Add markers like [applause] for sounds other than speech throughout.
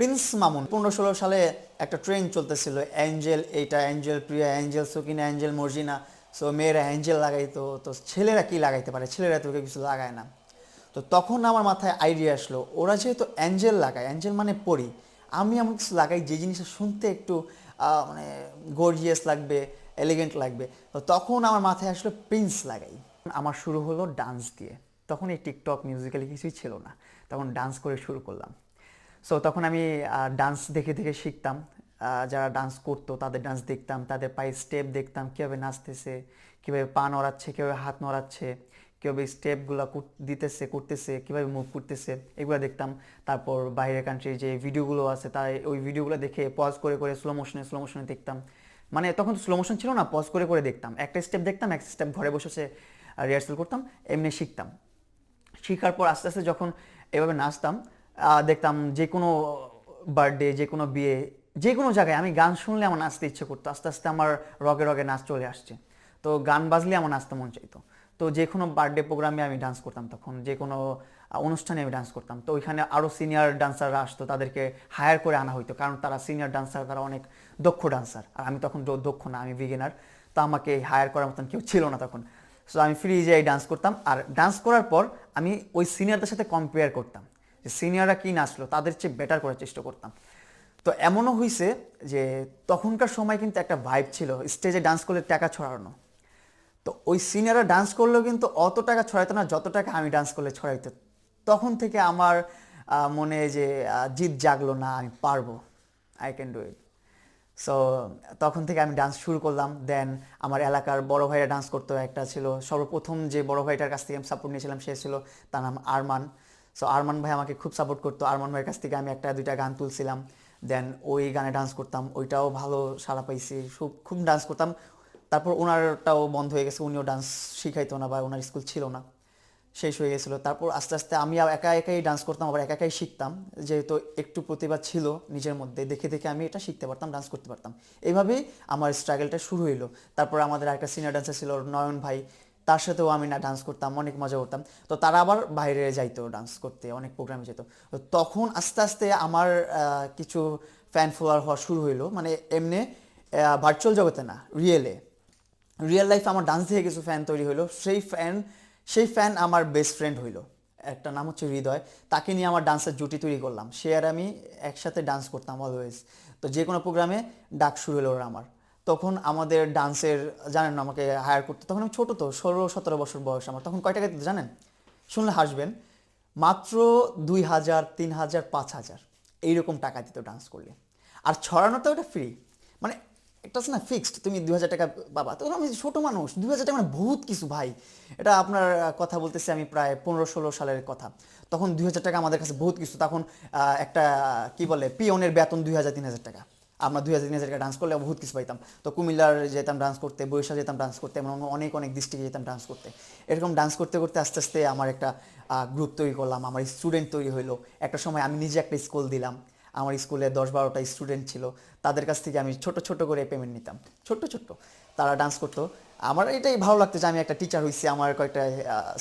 Prince Mamun. পনেরো ষোলো সালে একটা ট্রেন চলতেছিল, অ্যাঞ্জেল, এইটা angel, Priya angel, Sakina angel, Marjina. So মেয়েরা অ্যাঞ্জেল লাগাইতো তো ছেলেরা কি লাগাইতে পারে? ছেলেরা তো কিছু লাগায় না। তো তখন আমার মাথায় আইডিয়া আসলো, ওরা যেহেতু অ্যাঞ্জেল লাগায়, অ্যাঞ্জেল মানে পড়ি আমি এমন কিছু লাগাই যে জিনিসটা শুনতে একটু মানে গর্জিয়াস লাগবে এলিগেন্ট লাগবে। তো তখন আমার মাথায় আসলো প্রিন্স লাগাই। আমার শুরু হলো ডান্স দিয়ে। তখন এই টিকটক মিউজিক্যালি কিছুই ছিল না। তখন ডান্স করে শুরু করলাম। সো তখন আমি ডান্স দেখে দেখে শিখতাম। যারা ডান্স করতো, তাদের ডান্স দেখতাম, তাদের পায়ে স্টেপ দেখতাম, কীভাবে নাচতেছে, কীভাবে পা নড়াচ্ছে, কীভাবে হাত নড়াচ্ছে, কীভাবে স্টেপগুলো দিতেছে, করতেছে, কীভাবে মুভ করতেছে, এগুলো দেখতাম। তারপর বাইরের কান্ট্রির যে ভিডিওগুলো আছে, তাই ওই ভিডিওগুলো দেখে পজ করে করে স্লো মোশনে স্লো মোশনে দেখতাম। মানে তখন তো স্লো মোশন ছিল না পজ করে করে দেখতাম। একটা স্টেপ দেখতাম, একটা স্টেপ ঘরে বসে রিহার্সাল করতাম, এমনি শিখতাম। শেখার পর আস্তে আস্তে যখন এভাবে নাচতাম দেখতাম যে কোনো বার্থডে যে কোনো বিয়ে, যে কোনো জায়গায় আমি গান শুনলে আমার নাচতে ইচ্ছে করতো। আস্তে আস্তে আমার রগে রগে নাচ চলে আসছে। তো গান বাজলে আমার নাচতে মন চাইতো। তো যে কোনো বার্থডে প্রোগ্রামে আমি ডান্স করতাম তখন, যে কোনো অনুষ্ঠানে আমি ডান্স করতাম। তো ওইখানে আরও সিনিয়র ডান্সাররা আসতো, তাদেরকে হায়ার করে আনা হইতো। কারণ তারা সিনিয়র ডান্সার তারা অনেক দক্ষ ডান্সার আর আমি তখন দক্ষ না, আমি বিগিনার তো আমাকে হায়ার করার মতন কেউ ছিল না তখন। সো আমি ফ্রি যেয়ে ডান্স করতাম। আর ডান্স করার পর আমি ওই সিনিয়রদের সাথে কম্পেয়ার করতাম। যে সিনিয়ররা কী নাচলো, তাদের চেয়ে বেটার করার চেষ্টা করতাম। তো এমনও হয়েছে যে তখনকার সময় কিন্তু একটা ভাইব ছিল স্টেজে ডান্স করলে টাকা ছড়ানো। তো ওই সিনিয়ররা ডান্স করলেও কিন্তু অত টাকা ছড়াইতো না, যত টাকা আমি ডান্স করলে ছড়াইতো। তখন থেকে আমার মনে যে জিদ জাগলো, না, আমি পারব। I can do it so তখন থেকে আমি ডান্স শুরু করলাম। দেন আমার এলাকার বড় ভাইরা ডান্স করতো। একটা ছিল সর্বপ্রথম যে বড় ভাইটার কাছ থেকে আমি সাপোর্ট নিয়েছিলাম, সে ছিল, তার নাম আরমান। সো আরমান ভাই আমাকে খুব সাপোর্ট করতো। আরমান ভাইয়ের কাছ থেকে আমি একটা, দুইটা গান তুলছিলাম। দেন ওই গানে ডান্স করতাম। ওইটাও ভালো সাড়া পাইছি। খুব খুব ডান্স করতাম। তারপর ওনারটাও বন্ধ হয়ে গেছে। উনিও ডান্স শিখাইতো না বা ওনার স্কুল ছিল না। শেষ হয়ে গেছিল। তারপর আস্তে আস্তে আমি একা, একাই ডান্স করতাম, আবার একা, একাই শিখতাম। যেহেতু একটু প্রতিভা ছিল নিজের মধ্যে, দেখে দেখে আমি এটা শিখতে পারতাম ডান্স করতে পারতাম। এইভাবেই আমার স্ট্রাগলটা শুরু হইল। তারপর আমাদের একটা সিনিয়র ডান্সার ছিল, নয়ন ভাই। তার সাথেও আমি না ডান্স করতাম, অনেক মজা করতাম। তো তারা আবার বাইরে যাইতো ডান্স করতে, অনেক প্রোগ্রামে যেত। তখন আস্তে আস্তে আমার কিছু ফ্যান ফলোয়ার হওয়া শুরু হইল। মানে এমনি ভার্চুয়াল জগতে না রিয়েলে রিয়েল লাইফ আমার ডান্স থেকে কিছু ফ্যান তৈরি হলো সেই ফ্যান সেই ফ্যান আমার বেস্ট ফ্রেন্ড হইল। একটা নাম হচ্ছে হৃদয়। তাকে নিয়ে আমার ডান্সের জুটি তৈরি করলাম। সে আর আমি একসাথে ডান্স করতাম অলওয়েজ তো যে কোনো প্রোগ্রামে ডাক শুরু হলো ওরা আমার। তখন আমাদের ডান্সের, জানেন আমাকে হায়ার করতে, তখন আমি ছোটো তো, ষোলো, সতেরো বছর বয়স আমার। তখন কয় টাকা দিত জানেন? শুনলে হাসবেন, মাত্র দুই হাজার, তিন হাজার, পাঁচ হাজার। এইরকম টাকা দিত ডান্স করলে। আর ছড়ানোটা ওটা ফ্রি মানে আছে না ফিক্সড তুমি দুই হাজার টাকা বাবা তখন আমি ছোটো মানুষ, দুই হাজার টাকা মানে বহুত কিছু ভাই। এটা আপনার কথা বলতেছি আমি প্রায় পনেরো, ষোলো সালের কথা। তখন দুই হাজার টাকা আমাদের কাছে বহুত কিছু। তখন একটা, কি বলে পিওনের বেতন দুই হাজার, তিন হাজার টাকা। আমরা দুই হাজার তিন হাজার ডান্স করলে বহুত কিছু পাইতাম। তো কুমিল্লার যেতাম ডান্স করতে, বরিশাল যেতাম ডান্স করতে, এবং অনেক অনেক ডিস্ট্রিক্টে যেতাম ডান্স করতে। এরকম ডান্স করতে করতে আস্তে আস্তে আমার একটা গ্রুপ তৈরি করলাম, আমার স্টুডেন্ট তৈরি হলো একটা সময় আমি নিজে একটা স্কুল দিলাম। আমার স্কুলে দশ বারোটা স্টুডেন্ট ছিল। তাদের কাছ থেকে আমি ছোট ছোট করে পেমেন্ট নিতাম। ছোট্ট ছোট্ট তারা ডান্স করতো। আমার এটাই ভালো লাগতো যে আমি একটা টিচার হয়েছি আমার কয়েকটা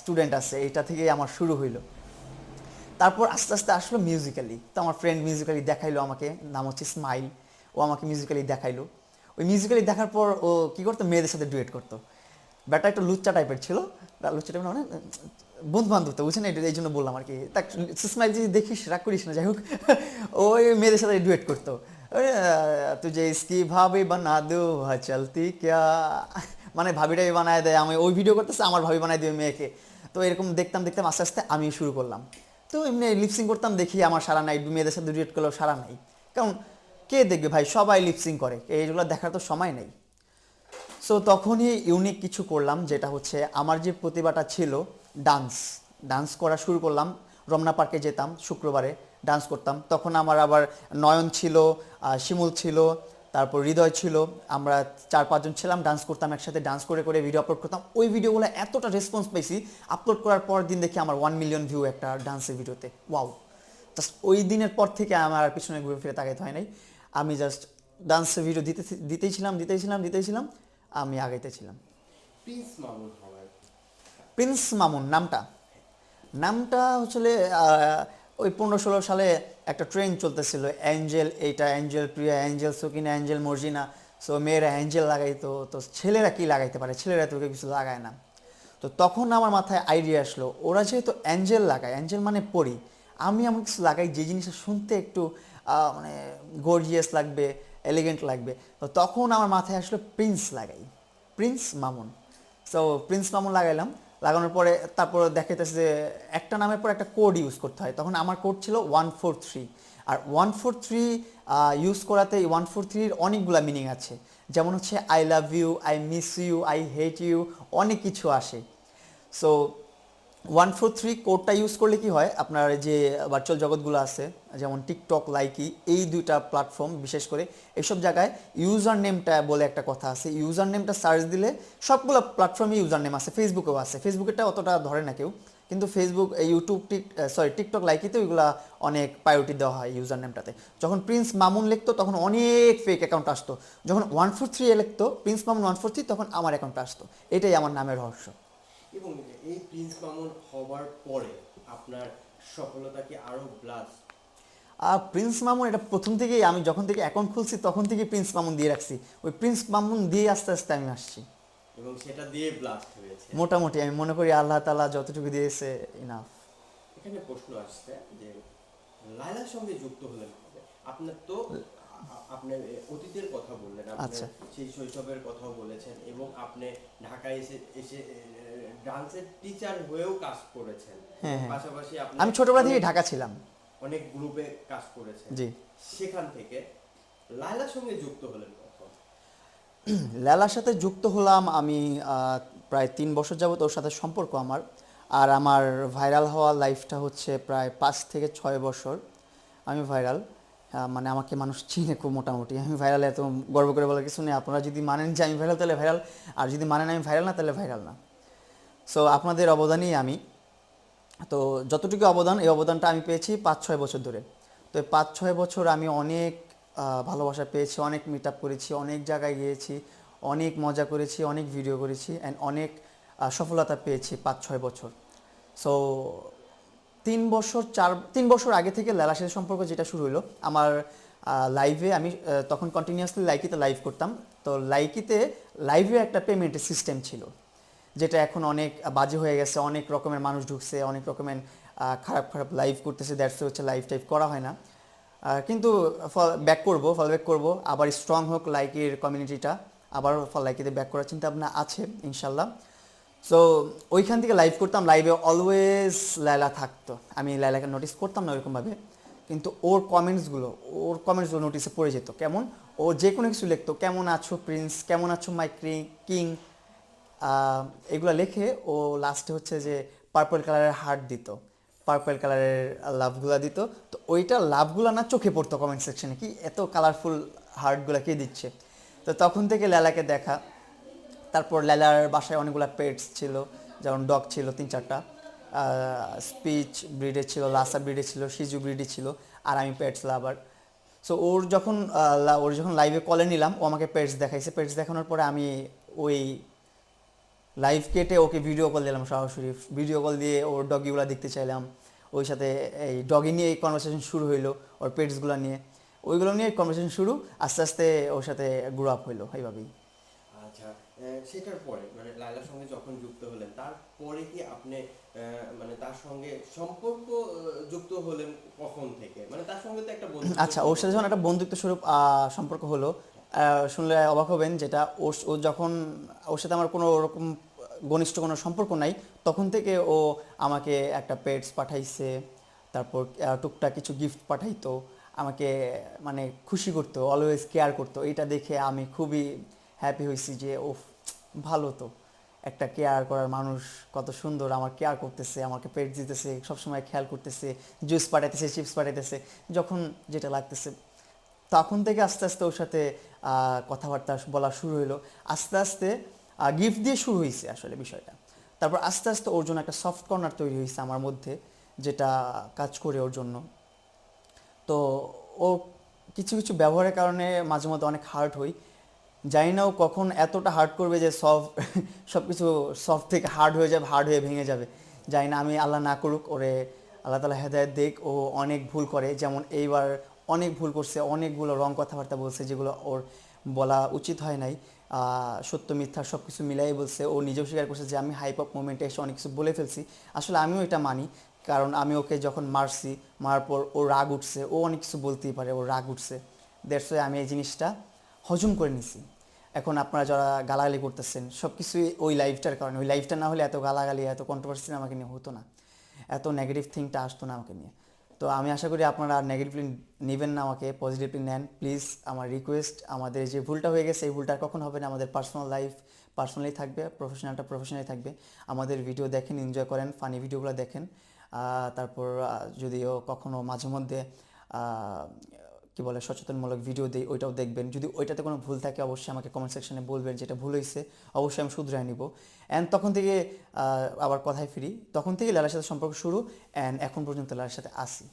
স্টুডেন্ট আছে এটা থেকেই আমার শুরু হইল। তারপর আস্তে আস্তে আসলো মিউজিক্যালি তো আমার ফ্রেন্ড মিউজিক্যালি দেখাইলো আমাকে, নাম হচ্ছে স্মাইল ও আমাকে মিউজিক্যালি দেখাইলো। ওই মিউজিক্যালি দেখার পর ও কি করতো মেয়েদের সাথে ডুয়েট করতো। ব্যাটা একটা লুচ্চা টাইপের ছিল। লুচ্চা টাইপের মানে বন্ধু বান্ধব তো বুঝছেন এটা এই জন্য বললাম আর কি। তা স্মাইল যদি দেখিস রাগ করিস না যাই হোক। [laughs] ওই মেয়েদের সাথে ডুয়েট করতো। আহ, তুঝে ইসকি ভাবি বানা দো চলতি ক্যা? মানে ভাবিটাই বানায় দেয় আমি ওই ভিডিও করতেছে আমার ভাবি বানায় দেবে মেয়েকে। তো এরকম দেখতাম দেখতাম আস্তে আস্তে আমি শুরু করলাম। তো এমনি লিপসিং করতাম দেখি আমার সারা নাই মেয়েদের সাথে ডুয়েট করলেও সারা নাই। কারণ কে দেখবে? ভাই, সবাই লিপসিং করে। এইগুলো দেখার তো সময় নেই। সো তখনই ইউনিক কিছু করলাম, যেটা হচ্ছে আমার যে প্রতিভাটা ছিল ডান্স ডান্স করা শুরু করলাম, রমনা পার্কে যেতাম শুক্রবারে ডান্স করতাম। তখন আমার আবার নয়ন ছিল শিমুল ছিল, তারপর হৃদয় ছিল। আমরা চার পাঁচজন ছিলাম ডান্স করতাম একসাথে ডান্স করে করে ভিডিও আপলোড করতাম। ওই ভিডিওগুলো এতটা রেসপন্স পেয়েছি আপলোড করার পর দিন দেখি আমার ওয়ান মিলিয়ন ভিউ একটা ডান্সের ভিডিওতে ওয়াও জাস্ট ওই দিনের পর থেকে আমার আর পিছনে ঘুরে ফিরে তাকাইতে হয় নাই। আমি জাস্ট ডান্সের ভিডিও দিতে দিতেই ছিলাম দিতেই ছিলাম দিতেই ছিলাম আমি আগাইতে ছিলাম প্রিন্স মামুন প্রিন্স মামুন নামটা। নামটা হচ্ছে ওই পনেরো ষোলো সালে একটা ট্রেন চলতেছিল অ্যাঞ্জেল এইটা angel Priya angel Sakina angel Marjina so মেয়েরা অ্যাঞ্জেল লাগাইতো তো ছেলেরা কি লাগাইতে পারে? ছেলেরা তো কিছু লাগায় না। তো তখন আমার মাথায় আইডিয়া আসলো ওরা যেহেতু অ্যাঞ্জেল লাগায় অ্যাঞ্জেল মানে পড়ি আমি এমন কিছু লাগাই যে জিনিসটা শুনতে একটু মানে গর্জিয়াস লাগবে এলিগেন্ট লাগবে। তো তখন আমার মাথায় আসলো প্রিন্স লাগাই। Prince Mamun. So Prince Mamun লাগাইলাম। লাগানোর পরে তারপর দেখাইতেছে যে একটা নামের পর একটা কোড ইউজ করতে হয়। তখন আমার কোড ছিল ওয়ান ফোর থ্রি আর ওয়ান ফোর থ্রি ইউজ করাতে ওয়ান ফোর থ্রির অনেকগুলো মিনিং আছে। যেমন হচ্ছে I love you I miss you I hate you অনেক কিছু আসে। সো ওয়ান ফোর থ্রি কোডটা ইউজ করলে কি হয়? আপনার যে ভার্চুয়াল জগৎগুলো আছে, যেমন টিকটক লাইকি এই দুইটা প্ল্যাটফর্ম বিশেষ করে এইসব জায়গায় ইউজার নেমটা বলে একটা কথা আছে। ইউজার নেমটা সার্চ দিলে সবগুলো প্ল্যাটফর্মে ইউজার নেম আছে। ফেসবুকেও আছে। ফেসবুকেরটা অতটা ধরে না কেউ, কিন্তু Facebook YouTube tik sorry TikTok লাইকিতেও এগুলা অনেক প্রায়োরিটি দেওয়া হয় ইউজার নেমটাতে যখন প্রিন্স মামুন লিখতো, তখন অনেক ফেক অ্যাকাউন্ট আসতো। যখন ওয়ান ফোর থ্রি লিখতো Prince Mamun one four three, তখন আমার অ্যাকাউন্ট আসতো। এটাই আমার নামের রহস্য। এবং এই প্রিন্স মামুন হবার পরে আপনার সফলতা কি আরও ব্লাস আর প্রিন্স মামুন এটা প্রথম থেকেই আমি যখন থেকে অ্যাকাউন্ট খুলছি তখন থেকে প্রিন্স মামুন দিয়ে রাখছি। ওই প্রিন্স মামুন দিয়ে আস্তে আস্তে আমি আসছি। এবং সেটা দিয়ে ব্লাস্ট হয়েছে। মোটামুটি আমি মনে করি আল্লাহ তালা যতটুকু দিয়েছে ইনাফ এখানে প্রশ্ন আসছে যে লায়লার সঙ্গে যুক্ত হলেন আপনার তো আপনার অতীতের কথা বললেন আপনি আচ্ছা। সেই শৈশবের কথাও বলেছেন এবং আপনি ঢাকায় এসে এসে ডান্সের টিচার হয়েও কাজ করেছেন। হ্যাঁ, হ্যাঁ। পাশাপাশি আপনি আমি ছোটবেলা থেকে ঢাকা ছিলাম। অনেক গ্রুপে কাজ করেছেন। জি। সেখান থেকে লায়লার সঙ্গে যুক্ত হলেন কখন? লেলার সাথে যুক্ত হলাম আমি প্রায় তিন বছর যাবত ওর সাথে সম্পর্ক আমার। আর আমার ভাইরাল হওয়া লাইফটা হচ্ছে প্রায় পাঁচ থেকে ছয় বছর। আমি ভাইরাল মানে আমাকে মানুষ চিনে খুব মোটামুটি। আমি ভাইরাল এত গর্ব করে বলার কিছু নেই। আপনারা যদি মানেন যে আমি ভাইরাল তাহলে ভাইরাল। আর যদি মানেন আমি ভাইরাল না তাহলে ভাইরাল না। সো আপনাদের অবদানই আমি। তো, যতটুকু অবদান, এই অবদানটা আমি পেয়েছি পাঁচ ছয় বছর ধরে। তো, এই পাঁচ ছয় বছর আমি অনেক ভালোবাসা পেয়েছি, অনেক মিট আপ করেছি, অনেক জায়গায় গিয়েছি, অনেক মজা করেছি, অনেক ভিডিও করেছি অ্যান্ড অনেক সফলতা পেয়েছি পাঁচ ছয় বছর। সো তিন বছর, চার, তিন বছর আগে থেকে লেলার সাথে সম্পর্ক যেটা শুরু হলো আমার লাইভে আমি তখন কন্টিনিউয়াসলি লাইকিতে লাইভ করতাম। তো লাইকিতে লাইভে একটা পেমেন্টের সিস্টেম ছিল। যেটা এখন অনেক বাজে হয়ে গেছে, অনেক রকমের মানুষ ঢুকছে, অনেক রকমের খারাপ খারাপ লাইভ করতেছে দ্যাটস হচ্ছে লাইভ টাইভ করা হয় না। কিন্তু ফল ব্যাক করব ফল ব্যাক করব, আবার স্ট্রং হোক লাইকের কমিউনিটিটা আবার ফল লাইকিতে ব্যাক করার চিন্তা ভাবনা আছে, ইনশাল্লাহ। সো ওইখান থেকে লাইভ করতাম লাইভে অলওয়েজ লায়লা থাকতো। আমি লায়লাকে নোটিস করতাম না ওইরকমভাবে, কিন্তু ওর কমেন্টসগুলো ওর কমেন্টসগুলো নোটিসে পড়ে যেত। কেমন? ও যে কোনো কিছু লিখতো, কেমন আছো প্রিন্স কেমন আছো মাই কিং এগুলো লিখে ও লাস্টে হচ্ছে যে পার্পল কালারের হার্ট দিত পার্পল কালারের লাভগুলা দিত। তো ওইটা লাভগুলো না চোখে পড়তো কমেন্ট সেকশনে কি এত কালারফুল হার্টগুলো কে দিচ্ছে? তো তখন থেকে লেলাকে দেখা। তারপর লেলার বাসায় অনেকগুলো পেটস ছিল, যেমন ডগ ছিল তিন চারটা। স্পিচ ব্রিডে ছিল লাসা ব্রিডে ছিল সিজু ব্রিডে ছিল, আর আমি পেটস লাভার সো ওর যখন ওর যখন লাইভে কলে নিলাম, ও আমাকে পেটস দেখাইছে। পেটস দেখানোর পরে আমি ওই লাইভ কেটে ওকে ভিডিও কল দিলাম সরাসরি। ভিডিও কল দিয়ে ওর ডগিগুলো দেখতে চাইলাম। ওই সাথে এই ডগি নিয়ে এই কনভারসেশন শুরু হইল ওর পেটসগুলো নিয়ে। ওইগুলো নিয়ে কনভারসেশন শুরু আস্তে আস্তে ওর সাথে গ্রো আপ হইল এইভাবেই আচ্ছা সেটার পরে মানে লায়লার সঙ্গে যখন যুক্ত হলেন তারপরে কি আপনি মানে তার সঙ্গে সম্পর্ক যুক্ত হলেন কখন থেকে? মানে তার সঙ্গে তো একটা বন্ধু আচ্ছা ওর সাথে যখন একটা বন্ধুত্ব স্বরূপ সম্পর্ক হলো শুনলে অবাক হবেন যেটা ওর ও যখন, ওর সাথে আমার কোনো ওরকম ঘনিষ্ঠ কোনো সম্পর্ক নাই, তখন থেকে ও আমাকে একটা পেটস পাঠাইছে, তারপর টুকটাক কিছু গিফট পাঠাইতো, আমাকে মানে খুশি করতো অলওয়েজ কেয়ার করতো। এটা দেখে আমি খুবই হ্যাপি হয়েছি যে ও ভালো তো। একটা কেয়ার করার মানুষ কত সুন্দর, আমার কেয়ার করতেছে, আমাকে পেট দিতেছে, সবসময় খেয়াল করতেছে জুস পাঠাইতেছে চিপস পাঠাইতেছে। যখন যেটা লাগতেছে, তখন থেকে আস্তে আস্তে ওর সাথে কথাবার্তা বলা শুরু হলো আস্তে আস্তে গিফট দিয়ে শুরু হয়েছে আসলে বিষয়টা। তারপর আস্তে আস্তে ওর জন্য একটা সফট কর্নার তৈরি হয়েছে আমার মধ্যে, যেটা কাজ করে ওর জন্য। তো ও কিছু কিছু ব্যবহারের কারণে মাঝে মধ্যে অনেক হার্ট হই। জানি না ও কখন এতটা হার্ড করবে যে সফট সব কিছু সফট থেকে হার্ড হয়ে যাবে হার্ড হয়ে ভেঙে যাবে। জানি না, আমি আল্লাহ না করুক, ওরে আল্লাহ তালা হেদায়ত দেখ ও অনেক ভুল করে, যেমন এইবার অনেক ভুল করছে, অনেকগুলো রং কথাবার্তা বলছে যেগুলো ওর বলা উচিত হয় নাই। সত্য, মিথ্যা সব কিছু মিলাই বলছে। ও নিজেও স্বীকার করছে যে, আমি হাইপ আপ মুভমেন্টে এসে অনেক কিছু বলে ফেলছি। আসলে আমিও এটা মানি, কারণ আমি ওকে যখন মারছি, মারার পর ও রাগ উঠছে। ও অনেক কিছু বলতেই পারে, ও রাগ উঠছে। দ্যাটস আমি এই জিনিসটা হজম করে নিছি। এখন আপনারা যারা গালাগালি করতেছেন সব কিছুই ওই লাইফটার কারণে। ওই লাইফটা না হলে এত গালাগালি, এত কন্ট্রোভার্সি আমাকে নিয়ে হতো না। এত নেগেটিভ থিংটা আসতো না আমাকে নিয়ে। তো আমি আশা করি আপনারা আর নেগেটিভলি নেবেন না, আমাকে পজিটিভলি নেন। প্লিজ আমার রিকোয়েস্ট আমাদের যে ভুলটা হয়ে গেছে, এই ভুলটা কখন হবে না। আমাদের পার্সোনাল লাইফ পার্সোনালি থাকবে প্রফেশনালটা প্রফেশনালি থাকবে। আমাদের ভিডিও দেখেন এনজয় করেন ফানি ভিডিওগুলো দেখেন। তারপর যদিও কখনো মাঝে মধ্যে কি বলে, সচেতনমূলক ভিডিও দিই, ওইটাও দেখবেন। যদি ওইটাতে কোনো ভুল থাকে, অবশ্যই আমাকে কমেন্ট সেকশনে বলবেন যেটা ভুল হয়েছে অবশ্যই আমি শুধরাই নিব। অ্যান্ড তখন থেকে আবার কথায় ফিরি। তখন থেকে লালার সাথে সম্পর্ক শুরু। অ্যান্ড এখন পর্যন্ত লালার সাথে আসি